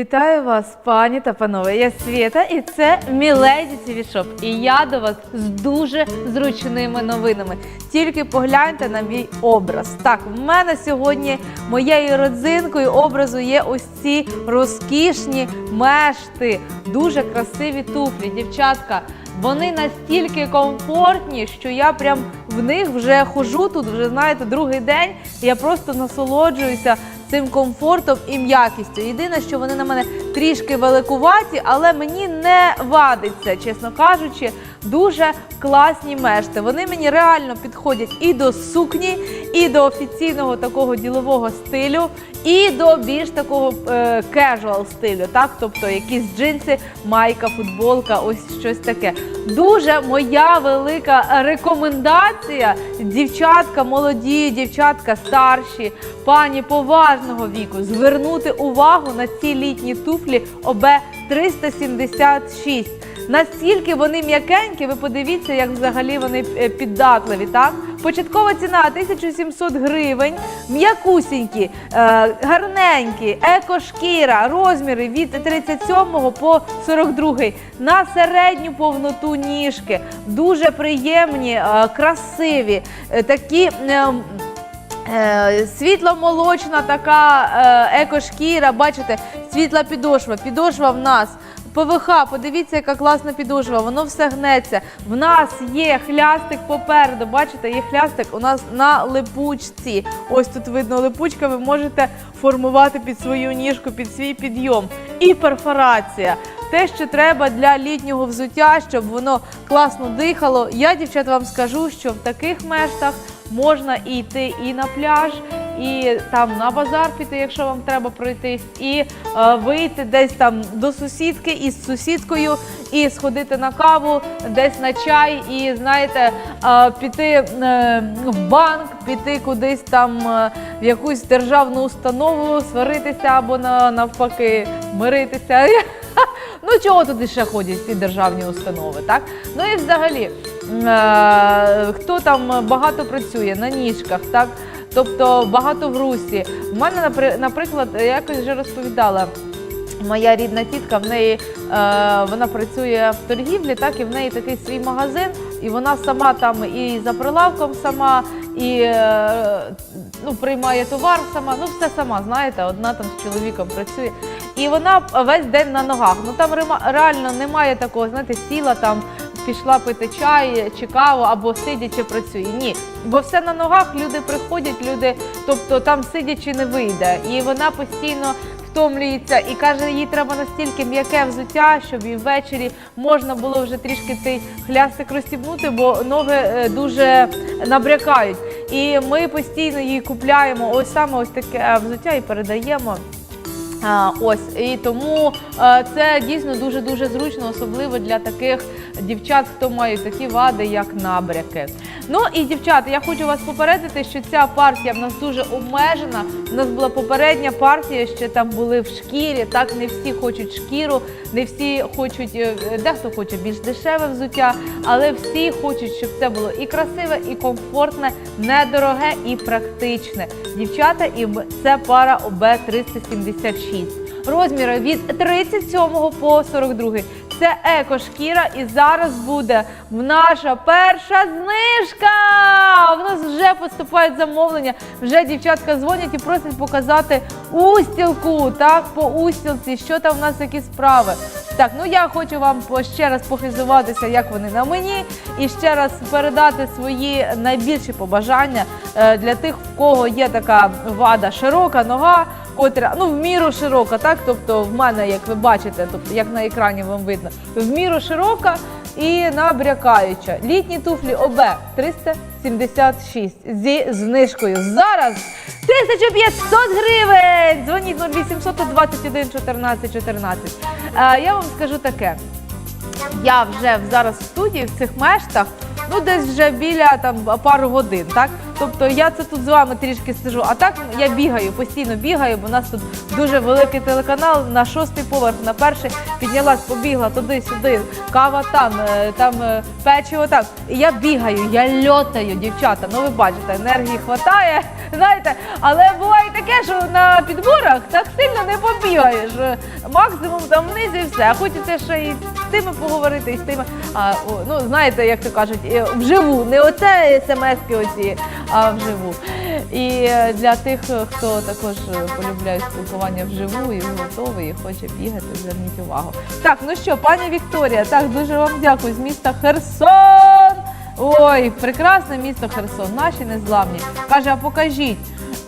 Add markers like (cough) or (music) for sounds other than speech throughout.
Вітаю вас, пані та панове. Я Свєта, і це Міледі TV. І я до вас з дуже зручними новинами. Тільки погляньте на мій образ. Так, в мене сьогодні моєю родзинкою образу є ось ці розкішні мешти, дуже красиві туфлі, дівчатка. Вони настільки комфортні, що я прям в них вже хожу тут, вже знаєте, другий день. Я просто насолоджуюся цим комфортом і м'якістю. Єдине, що вони на мене трішки великуваті, але мені не вадиться, чесно кажучи, дуже класні мешти. Вони мені реально підходять і до сукні, і до офіційного такого ділового стилю, і до більш такого casual стилю, так, тобто якісь джинси, майка, футболка, ось щось таке. Дуже моя велика рекомендація, дівчатка молоді, дівчатка старші, пані поважного віку, звернути увагу на ці літні туфлі ОБ 376. Настільки вони м'якенькі, ви подивіться, як взагалі вони е, піддатливі. Так, початкова ціна 1700 гривень, м'якусінькі, е, гарненькі, екошкіра, розміри від 37 по 42 на середню повноту ніжки. Дуже приємні, е, красиві, такі. е, Е, Світло-молочна така екошкіра, бачите, світла підошва. Підошва в нас ПВХ, подивіться, яка класна підошва, воно все гнеться. В нас є хлястик попереду. Бачите, є хлястик у нас на липучці. Ось тут видно липучка, ви можете формувати під свою ніжку, під свій підйом. І перфорація. Те, що треба для літнього взуття, щоб воно класно дихало. Я, дівчат, вам скажу, що в таких мештах можна йти і на пляж, і там на базар піти, якщо вам треба пройтись, і е, вийти десь там до сусідки із сусідкою, і сходити на каву, десь на чай, і знаєте, е, піти е, в банк, піти кудись там е, в якусь державну установу, сваритися або на, навпаки миритися. (laughs) Ну чого туди ще ходять ці державні установи, так? Ну і взагалі, е, хто там багато працює на ніжках, так? Тобто багато в русі. У мене, напри- наприклад, я якось вже розповідала. Моя рідна тітка, в неї е, вона працює в торгівлі, так і в неї такий свій магазин, і вона сама там і за прилавком сама, і е, ну, приймає товар сама. Ну все сама, знаєте, одна там з чоловіком працює. І вона весь день на ногах. Ну там реально немає такого, знаєте, сіла там. Пішла пити чай чи каву або сидячи працює. Ні, бо все на ногах. Люди приходять, люди, тобто там сидячи не вийде. І вона постійно втомлюється і каже, їй треба настільки м'яке взуття, щоб і ввечері можна було вже трішки цей хлястик розстібнути, бо ноги е, дуже набрякають. І ми постійно їй купляємо ось саме ось таке взуття і передаємо. Ось і тому е, це дійсно дуже дуже зручно, особливо для таких дівчат, хто має такі вади, як набряки. Ну і дівчата, я хочу вас попередити, що ця партія в нас дуже обмежена. У нас була попередня партія, ще там були в шкірі. Так не всі хочуть шкіру, не всі хочуть, е, дехто хоче більш дешеве взуття, але всі хочуть, щоб це було і красиве, і комфортне, недороге і практичне. Дівчата, і це пара ОБ 376. Розміри від 37 по 42. Це екошкіра, і зараз буде наша перша знижка. У нас вже поступають замовлення. Вже дівчатка дзвонять і просять показати устілку. Так, по устілці, що там в нас які справи. Так, ну я хочу вам ще раз похизуватися, як вони на мені, і ще раз передати свої найбільші побажання е, для тих, в кого є така вада широка нога, котра ну в міру широка, так тобто в мене, як ви бачите, тобто як на екрані вам видно, в міру широка і набрякаюча. Літні туфлі ОБ 376 зі знижкою. Зараз 1500 гривень! Дзвоніть 0800 21 14 14. Е, я вам скажу таке. Я вже зараз в студії в цих мештах ну десь вже біля там пару годин. Так, тобто я це тут з вами трішки сижу. А так я бігаю, постійно бігаю, бо у нас тут дуже великий телеканал на шостий поверх, на перший піднялась, побігла туди, сюди, кава там, е, там е, печиво там. І я бігаю, я льотаю, дівчата. Ну ви бачите, енергії хватає, (laughs) знаєте, але буває таке, що на підборах так сильно не побігаєш. Максимум там вниз і все. А хочеться ще і тими поговорити, і з тими. А, ну знаєте, як то кажуть, вживу, не оце смски оці, а вживу. І е, для тих, е, хто також е, полюбляє спілкування вживу і готовий, і хоче бігати, зверніть увагу. Так, ну що, пані Вікторія, так дуже вам дякую з міста Херсон. Ой, прекрасне місто Херсон, наші незламні. Каже, а покажіть.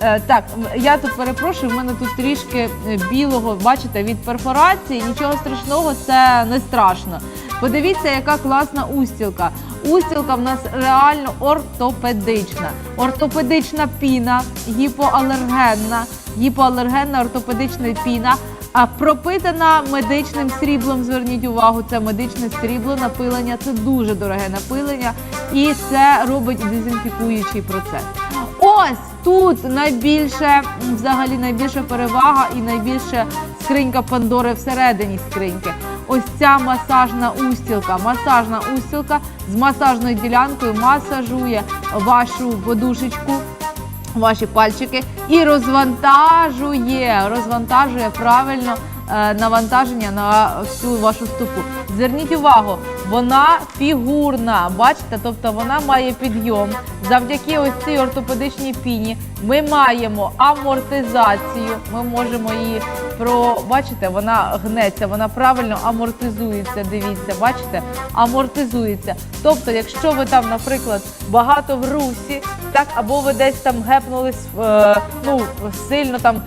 Е, так, я тут перепрошую, в мене тут трішки е, білого, бачите, від перфорації. Нічого страшного, це не страшно. Подивіться, яка класна устілка. Устілка в нас реально ортопедична. Ортопедична піна, гіпоалергенна, гіпоалергенна ортопедична піна. А пропитана медичним сріблом, зверніть увагу, це медичне срібло напилення, це дуже дороге напилення, і це робить дезінфікуючий процес. Ось тут найбільше, взагалі найбільша перевага і найбільше скринька Пандори всередині скриньки. Ось ця масажна устілка. Масажна устілка з масажною ділянкою масажує вашу подушечку ваші пальчики і розвантажує, розвантажує правильно е, навантаження на всю вашу стопу. Зверніть увагу, вона фігурна, бачите, тобто вона має підйом. Завдяки ось цій ортопедичній піні ми маємо амортизацію. Ми можемо її про бачите, вона гнеться, вона правильно амортизується. Дивіться, бачите, амортизується. Тобто, якщо ви там, наприклад, багато в русі, так або ви десь там гепнулись, е, ну сильно там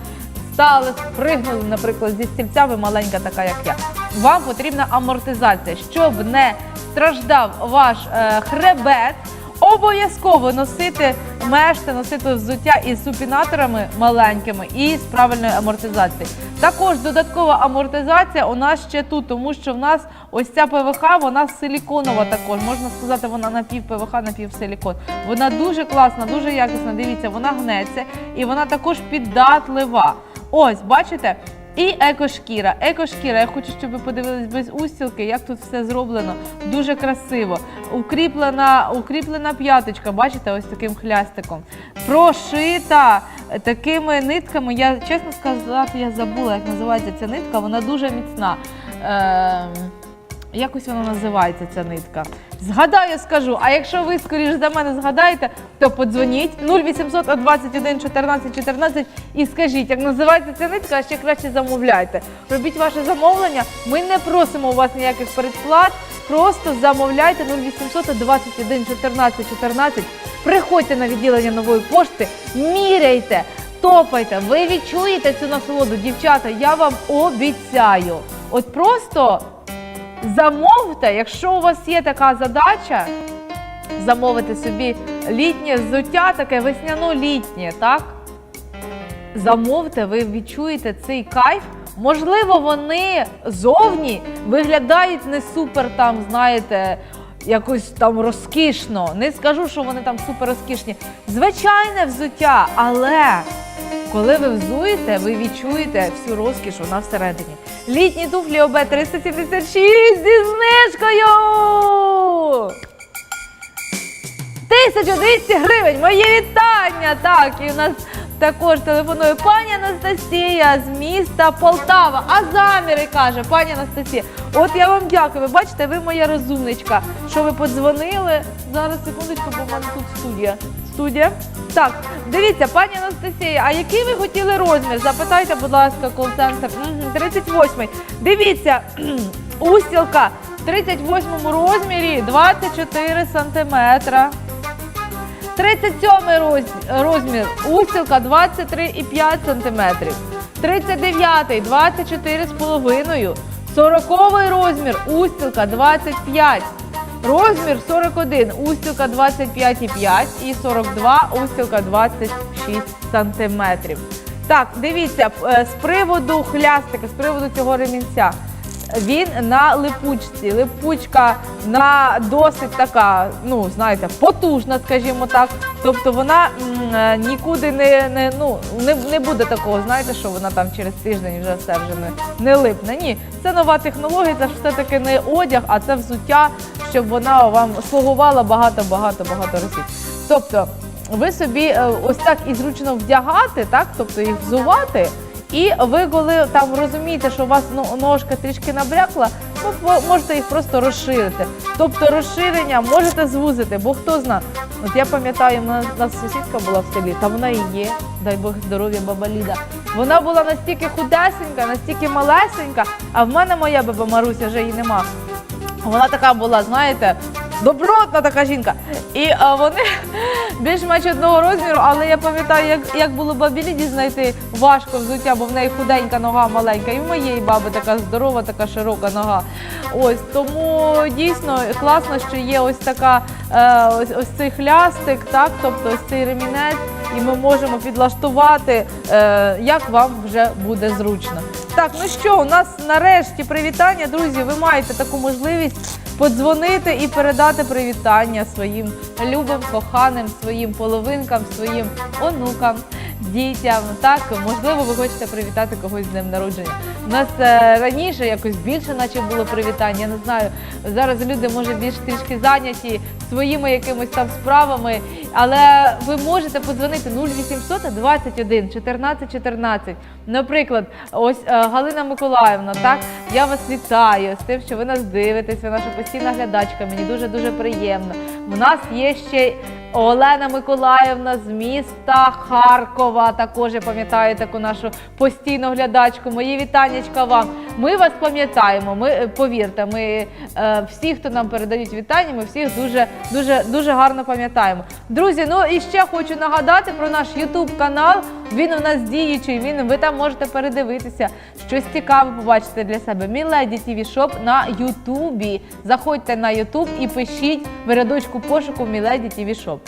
стали, пригнули, наприклад, зі стільця, ви маленька така, як я. Вам потрібна амортизація, щоб не страждав ваш е, хребет. Обов'язково носити мешти, носити взуття із супінаторами маленькими і з правильною амортизацією. Також додаткова амортизація у нас ще тут, тому що в нас ось ця ПВХ, вона силіконова також. Можна сказати, вона напів ПВХ, напів силікон. Вона дуже класна, дуже якісна. Дивіться, вона гнеться і вона також піддатлива. Ось, бачите? І екошкіра. Екошкіра. Я хочу, щоб ви подивились без устілки, як тут все зроблено. Дуже красиво. Укріплена, укріплена п'яточка, бачите, ось таким хлястиком. Прошита такими нитками. Я чесно сказати, я забула, як називається ця нитка. Вона дуже міцна. Ем, Якось вона називається ця нитка. Згадаю, скажу. А якщо ви скоріш за мене згадаєте, то подзвоніть 0800 21 14 14 і скажіть, як називається ця нитка, а ще краще замовляйте. Робіть ваше замовлення. Ми не просимо у вас ніяких передплат. Просто замовляйте 0800 21 14 14. Приходьте на відділення нової пошти, міряйте, топайте. Ви відчуєте цю насолоду, дівчата. Я вам обіцяю. От просто замовте, якщо у вас є така задача, замовити собі літнє взуття, таке весняно-літнє, так? Замовте, ви відчуєте цей кайф. Можливо, вони зовні виглядають не супер там, знаєте, якось там розкішно. Не скажу, що вони там супер розкішні. Звичайне взуття, але коли ви взуєте, ви відчуєте всю розкіш, вона всередині. Літні туфлі ОБ 376 зі знижкою! 1200 гривень! Моє вітання! Так, і у нас також телефонує пані Анастасія з міста Полтава. А заміри каже, пані Анастасія. От я вам дякую. Ви бачите, ви моя розумничка, що ви подзвонили. Зараз секундочку, бо в мене тут студія. Студія. Так, дивіться, пані Анастасія, а який ви хотіли розмір? Запитайте, будь ласка, кол-центр. 38-й. Дивіться, (clears throat) устілка в 38-му розмірі 24 сантиметра. 37 роз- розмір, устілка 23,5 см. 39 24,5 40 розмір, устілка 25 Розмір 41, устілка 25,5 і 42, устілка 26 сантиметрів. Так, дивіться, е, з приводу хлястика, з приводу цього ремінця. він на липучці. Липучка на досить така, ну знаєте, потужна, скажімо так. Тобто вона м, е, нікуди не, не, ну, не, не буде такого, знаєте, що вона там через тиждень вже все вже не, не липне. Ні, це нова технологія, це ж все-таки не одяг, а це взуття, щоб вона вам слугувала багато-багато багато разів. Тобто, ви собі е, ось так і зручно вдягати, так, тобто їх взувати. І ви, коли там розумієте, що у вас ну, ножка трішки набрякла, ну, ви можете їх просто розширити. Тобто розширення можете звузити, бо хто знає. От я пам'ятаю, у нас сусідка була в селі, та вона і є, дай Бог здоров'я, баба Ліда. Вона була настільки худесенька, настільки малесенька, а в мене моя баба Маруся вже її нема. Вона така була, знаєте, добротна така жінка. І а, вони (laughs) більш-менш одного розміру, але я пам'ятаю, як, як було бабі Ліді знайти важко взуття, бо в неї худенька нога маленька, і в моєї баби така здорова, така широка нога. Ось тому дійсно класно, що є ось така е, ось, ось цей хлястик, так, тобто ось цей ремінець, і ми можемо підлаштувати, е, як вам вже буде зручно. Так, ну що, у нас нарешті привітання, друзі. Ви маєте таку можливість подзвонити і передати привітання своїм любим, коханим, своїм половинкам, своїм онукам, дітям. Так, можливо, ви хочете привітати когось з днем народження. У нас е, раніше якось більше, наче було привітання. Я не знаю. Зараз люди може більш трішки зайняті своїми якимись там справами, але ви можете подзвонити 0800 21 14 14. Наприклад, ось е, Галина Миколаївна, так я вас вітаю з тим, що ви нас дивитесь, ви наша постійна глядачка. Мені дуже дуже приємно. У нас є ще Олена Миколаївна з міста Харкова. Також я пам'ятаю таку нашу постійну глядачку. Мої вітаннячка вам. Ми вас пам'ятаємо. Ми повірте, ми е, всі, хто нам передають вітання, ми всіх дуже дуже дуже гарно пам'ятаємо. Друзі, ну і ще хочу нагадати про наш Ютуб канал. Він у нас діючий. Він ви там можете передивитися щось цікаве побачити для себе. Міледі ТВ Шоп на Ютубі. Заходьте на Ютуб і пишіть в рядочку пошуку Міледі ТВ Шоп.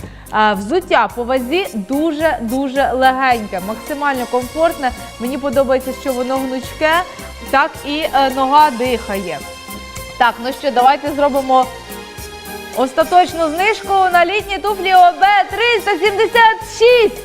Взуття по вазі дуже дуже легеньке, максимально комфортне. Мені подобається, що воно гнучке, так і е, нога дихає. Так, ну що, давайте зробимо остаточну знижку на літні туфлі ОБ 376.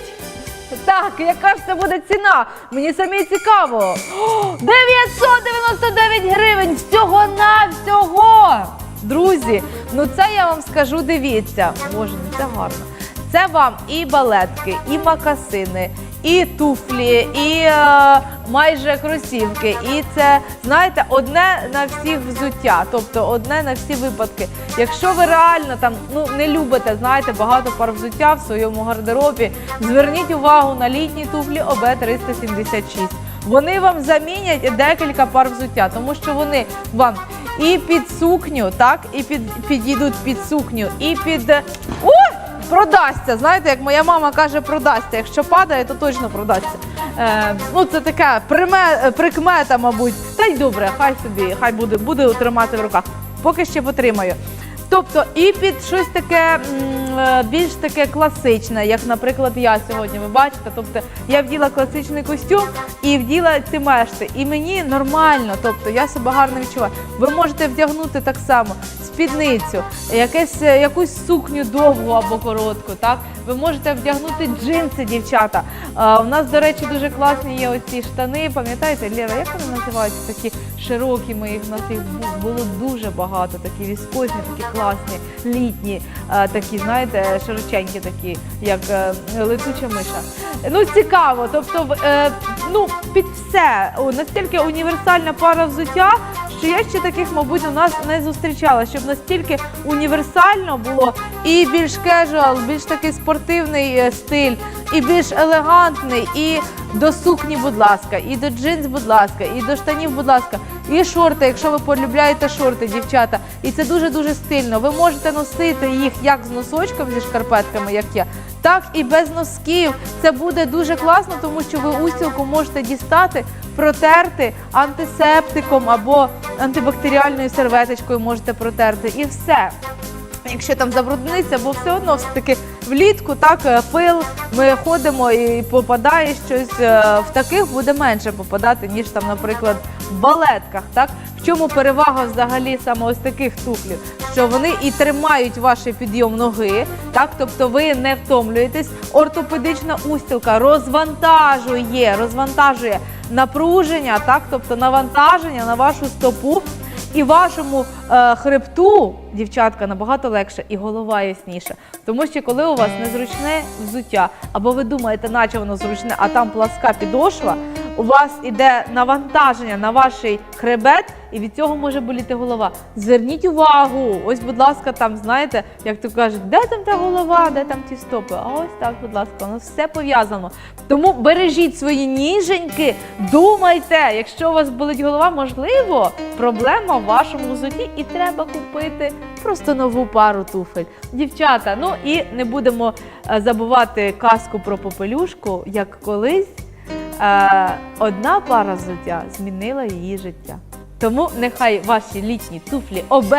Так, яка ж це буде ціна? Мені самі цікаво. (gasps) О, 999 гривень всього на всього. Друзі, ну це я вам скажу, дивіться. Боже, ну це гарно. Це вам і балетки, і макасини, і туфлі, і е, майже кросівки. І це, знаєте, одне на всіх взуття, тобто одне на всі випадки. Якщо ви реально там ну не любите, знаєте, багато пар взуття в своєму гардеробі, зверніть увагу на літні туфлі ОБ 376. Вони вам замінять декілька пар взуття, тому що вони вам і під сукню, так, і під підійдуть під сукню, і під. Ой! Продасться. Знаєте, як моя мама каже, продасться. Якщо падає, то точно продасться. Е, ну, це така приме, прикмета, мабуть. Та й добре, хай собі, хай буде, буде тримати в руках. Поки ще потримаю. Тобто і під щось таке е, більш таке класичне, як, наприклад, я сьогодні. Ви бачите, тобто я вділа класичний костюм і вділа ці мешти. І мені нормально, тобто я себе гарно відчуваю. Ви можете вдягнути так само спідницю, якесь, е, якусь сукню довгу або коротку. Так ви можете вдягнути джинси, дівчата. У нас, до речі, дуже класні є оці штани. Пам'ятаєте, Лєра, як вони називаються? Такі широкі. Ми їх у нас їх було дуже багато. Такі віскозні, такі класні, літні, такі, знаєте, широченькі, такі, як е, летуча миша. Ну цікаво. Тобто, в- е, ну під все настільки універсальна пара взуття. Що я ще таких, мабуть, у нас не зустрічала, щоб настільки універсально було і більш кежуал, більш такий спортивний е, стиль, і більш елегантний, і до сукні, будь ласка, і до джинс, будь ласка, і до штанів, будь ласка, і шорти, якщо ви полюбляєте шорти, дівчата. І це дуже дуже стильно. Ви можете носити їх як з носочком зі шкарпетками, як я, так і без носків. Це буде дуже класно, тому що ви устілку можете дістати, протерти антисептиком або антибактеріальною серветочкою можете протерти і все. Якщо там забрудниться, бо все одно все таки влітку так е, пил, ми ходимо і попадає щось. е, В таких буде менше попадати, ніж там, наприклад, в балетках. Так В чому перевага взагалі саме ось таких туфлів? Що вони і тримають ваш підйом ноги, так тобто ви не втомлюєтесь. Ортопедична устілка розвантажує, розвантажує напруження, так, тобто навантаження на вашу стопу. І вашому е, хребту, дівчатка, набагато легше, і голова ясніша. Тому що коли у вас незручне взуття, або ви думаєте, наче воно зручне, а там пласка підошва, у вас іде навантаження на ваш хребет, і від цього може боліти голова. Зверніть увагу, ось, будь ласка, там знаєте, як то кажуть, де там та голова, де там ті стопи? А ось так, будь ласка, воно все пов'язано. Тому бережіть свої ніженьки, думайте, якщо у вас болить голова, можливо, проблема в вашому взутті, і треба купити просто нову пару туфель. Дівчата, ну і не будемо е, забувати казку про попелюшку, як колись е, одна пара взуття змінила її життя. Тому нехай ваші літні туфлі ОБ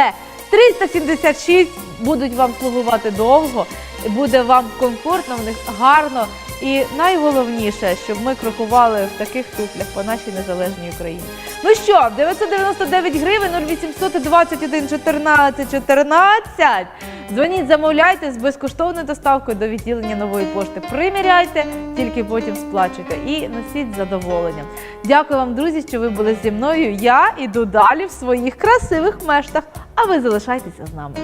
376 будуть вам слугувати довго, буде вам комфортно, в них гарно. І найголовніше, щоб ми крокували в таких туфлях по нашій незалежній Україні. Ну що, 999 гривень 0800 21 14 14. Дзвоніть, замовляйте з безкоштовною доставкою до відділення нової пошти. Приміряйте, тільки потім сплачуйте і носіть з задоволенням. Дякую вам, друзі, що ви були зі мною. Я іду далі в своїх красивих мештах, а ви залишайтеся з нами.